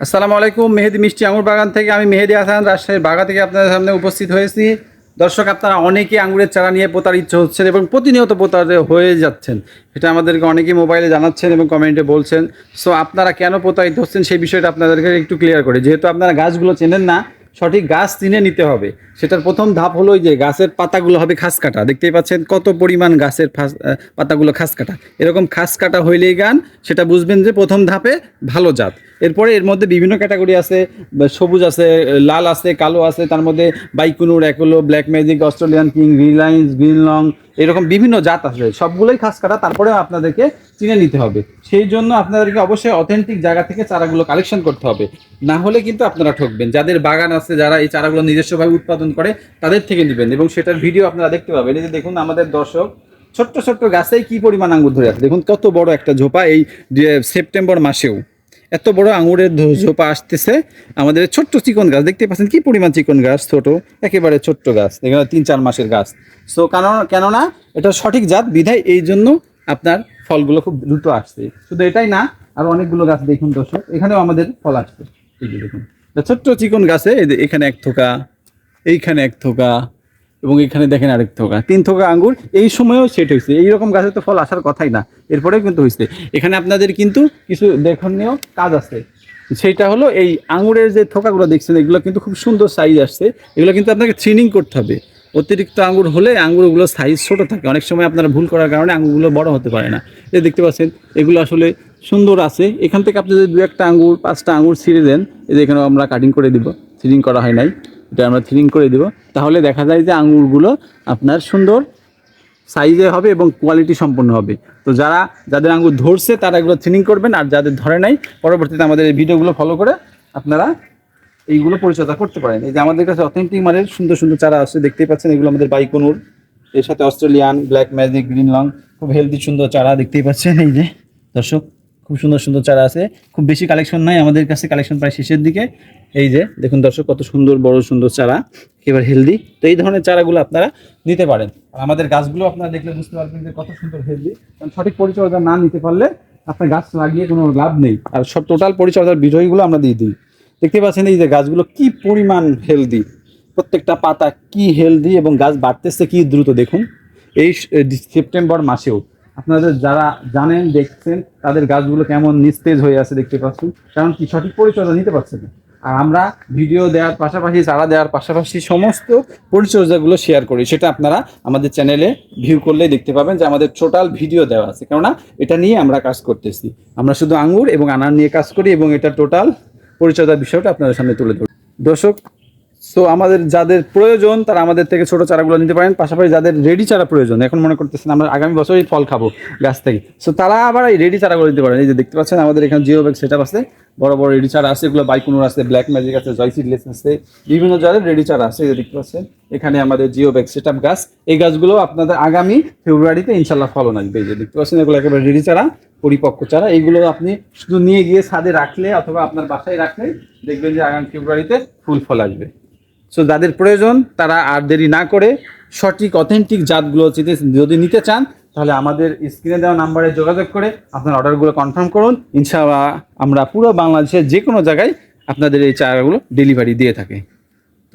আসসালামু আলাইকুম, মেহেদি মিষ্টি আঙুর বাগান থেকে আমি মেহেদি হাসান, রাজশাহীর বাগা থেকে আপনাদের সামনে উপস্থিত হয়েছি। দর্শক, আপনারা অনেকেই আঙুরের চারা নিয়ে প্রতারিত হচ্ছেন এবং প্রতিনিয়ত প্রতারিত হয়ে যাচ্ছেন। এটা আমাদেরকে অনেকেই মোবাইলে জানাচ্ছেন এবং কমেন্টে বলছেন। সো আপনারা কেন প্রতারিত হচ্ছেন সেই বিষয়টা আপনাদেরকে একটু ক্লিয়ার করে। যেহেতু আপনারা গাছগুলো চেনেন না সঠিক গাছ চিনে নিতে হবে। সেটার প্রথম ধাপ হলো যে গাছের পাতাগুলো হবে খাস কাটা। দেখতেই পাচ্ছেন কত পরিমাণ গাছের পাতাগুলো খাস কাটা। এরকম খাস কাটা হইলেই গান, সেটা বুঝবেন যে প্রথম ধাপে ভালো জাত। এরপরে এর মধ্যে বিভিন্ন ক্যাটাগরি আছে সবুজ আছে, লাল আছে, কালো আছে, তার মধ্যে Baikonur, একলো, black magic, Australian king, Reliance green long এরকম বিভিন্ন জাত আছে সবগুলোই খাস কাটা তারপরে আপনাদেরকে চিনে নিতে হবে। সেই জন্য আপনাদেরকে অবশ্যই অথেন্টিক জায়গা থেকে চারাগুলো কালেকশন করতে হবে। না হলে কিন্তু আপনারা ঠকবেন। যাদের বাগান আছে, যারা এই চারাগুলো নিজস্বভাবে উৎপাদন করে, তাদের থেকে নেবেন এবং সেটার ভিডিও আপনারা দেখতে পাবেন। এই যে দেখুন আমাদের দর্শক, ছোট্ট ছোট্ট গাছেই কি পরিমাণ আঙ্গুর ধরে আছে। দেখুন কত বড় একটা ঝোপা এই সেপ্টেম্বর মাসেও। এত বড় আঙুরের ঝোপা আসতেছে। আমাদের ছোট্ট চিকন গাছ দেখতে পাচ্ছেন কি পরিমাণ চিকন গাছ, ছোট, একেবারে ছোট্ট গাছ, এখানে তিন চার মাসের গাছ। সো কেন কেননা, এটা সঠিক জাত, বিধায় এই জন্য আপনার ফলগুলো খুব দ্রুত আসছে। শুধু এটাই না, আর অনেকগুলো গাছ দেখুন দর্শক, এখানেও আমাদের ফল আসছে। এই যে দেখুন ছোট্ট চিকন গাছে এখানে এক থোকা, এইখানে এক থোকা এবং এখানে দেখেন আরেক থোকা, তিন থোকা আঙ্গুর, এই সময়েও সেট হয়েছে। এইরকম গাছে তো ফল আসার কথাই না, এরপরেও কিন্তু হয়েছে। এখানে আপনাদের কিন্তু কিছু দেখনীয় কাজ আছে। সেইটা হলো এই আঙুরের যে থোকাগুলো দেখছেন, এগুলো কিন্তু খুব সুন্দর সাইজ আসছে। এগুলো কিন্তু আপনাকে থ্রিনিং করতে হবে। অতিরিক্ত আঙুর হলে আঙ্গুরগুলো সাইজ ছোট থাকে। অনেক সময় আপনারা ভুল করার কারণে আঙুরগুলো বড় হতে পারে না। এই দেখতে পাচ্ছেন, এগুলো আসলে সুন্দর আছে। এখান থেকে আপনি যদি দু একটা আঙুর পাঁচটা আঙুর ছিঁড়ে দেন, এই যে এখানেও আমরা কাটিং করে দিব। থ্রিনিং করা হয় নাই। এটা আমরা থ্রিনিং করে দিব। তাহলে দেখা যায় যে আঙুরগুলো আপনার সুন্দর সাইজে হবে এবং কোয়ালিটি সম্পন্ন হবে। তো যারা, যাদের আঙুর ধরছে, তারা এগুলো থ্রিনিং করবেন, আর যাদের ধরে নাই, পরবর্তীতে আমাদের এই ভিডিওগুলো ফলো করে আপনারা এইগুলো পরিচর্যা করতে পারেন। এই যে আমাদের কাছে অথেন্টিক মানের সুন্দর সুন্দর চারা আছে, দেখতেই পাচ্ছেন, এগুলো আমাদের বাইকনুর। এর সাথে Australian black magic green long খুব হেলদি সুন্দর চারা দেখতেই পাচ্ছেন, এই যে। দর্শক খুব সুন্দর সুন্দর চারা আছে। খুব বেশি কালেকশন নাই, আমাদের কাছে কালেকশন প্রায় শেষের দিকে। এই যে, দেখুন দর্শক, কত সুন্দর, বড় সুন্দর চারা। এবার হেলদি তো এই ধরনের চারাগুলো আপনারা নিতে পারেন। আর আমাদের গাছগুলো আপনারা দেখলে বুঝতে পারবেন যে কত সুন্দর হেলদি কারণ সঠিক পরিচর্যা না নিতে পারলে আপনার গাছ লাগিয়ে কোনো লাভ নেই। আর সব টোটাল পরিচর্যার বিষয়গুলো আমরা দিয়ে দিই। দেখতে পাচ্ছেন এই যে গাছগুলো কি পরিমাণ হেলদি প্রত্যেকটা পাতা কি হেলদি এবং গাছ বাড়তেছে কি দ্রুত দেখুন। এই সেপ্টেম্বর মাসেও। আপনাদের যারা জানেন, দেখছেন, তাদের গাছগুলো কেমন নিস্তেজ হয়ে আছে দেখতে পাচ্ছেন। কারণ কি সঠিক পরিচর্যা নিতে পারছে না। আর আমরা ভিডিও দেওয়ার পাশাপাশি, চারা দেওয়ার পাশাপাশি সমস্ত পরিচর্যাগুলো শেয়ার করি। সেটা আপনারা আমাদের চ্যানেলে ভিউ করলেই দেখতে পাবেন যে আমাদের টোটাল ভিডিও দেওয়া আছে। কেননা এটা নিয়ে আমরা কাজ করতেছি। আমরা শুধু আঙ্গুর এবং আনার নিয়ে কাজ করি এবং এটা টোটাল পরিচর্যার বিষয়টা আপনাদের সামনে তুলে ধরি দর্শক সো আমাদের যাদের প্রয়োজন, তারা আমাদের থেকে ছোট চারাগুলো নিতে পারেন। পাশাপাশি যাদের রেডি চারা প্রয়োজন, এখন মনে করতেছেন আমরা আগামী বছরই ফল খাব গাছ থেকে। সো তারা আবার এই রেডি চারাগুলো নিতে পারেন। এই যে দেখতে পাচ্ছেন, আমাদের এখানে জিও ব্যাগ সেট আছে। বড় বড় রেডি চারা আছে, এগুলো বাইকুনুর আছে ব্ল্যাক ম্যাজিক আছে, জয় সিডলেস আছে, বিভিন্ন জাতের রেডি চারা আছে, এই দেখতে পাচ্ছেন, এখানে আমাদের জিও ব্যাগ সেট গাছ। এই গাছগুলো আপনাদের আগামী ফেব্রুয়ারিতে ইনশাল্লাহ ফলন আসবে। এই যে দেখতে পাচ্ছেন, এগুলো একেবারে রেডি চারা, পরিপক্ক চারা। এইগুলো আপনি শুধু নিয়ে গিয়ে ছাদে রাখলে অথবা আপনার বাসায় রাখলে দেখবেন যে আগামী ফেব্রুয়ারিতে ফুল ফল আসবে। সো যাদের প্রয়োজন, তারা আর দেরি না করে সঠিক অথেন্টিক জাতগুলো যদি নিতে চান, তাহলে আমাদের স্ক্রিনে দেওয়া নাম্বারে যোগাযোগ করে আপনার অর্ডারগুলো কনফার্ম করুন। ইনশাআল্লাহ আমরা পুরো বাংলাদেশের যে কোনো জায়গায় আপনাদের এই চারাগুলো ডেলিভারি দিয়ে থাকি।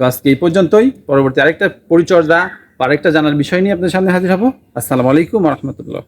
তো আজকে এই পর্যন্তই। পরবর্তী আরেকটা পরিচর্যা আরেকটা জানার বিষয় নিয়ে আপনাদের সামনে হাজির হব। আসসালামু আলাইকুম রহমতুল্লাহ।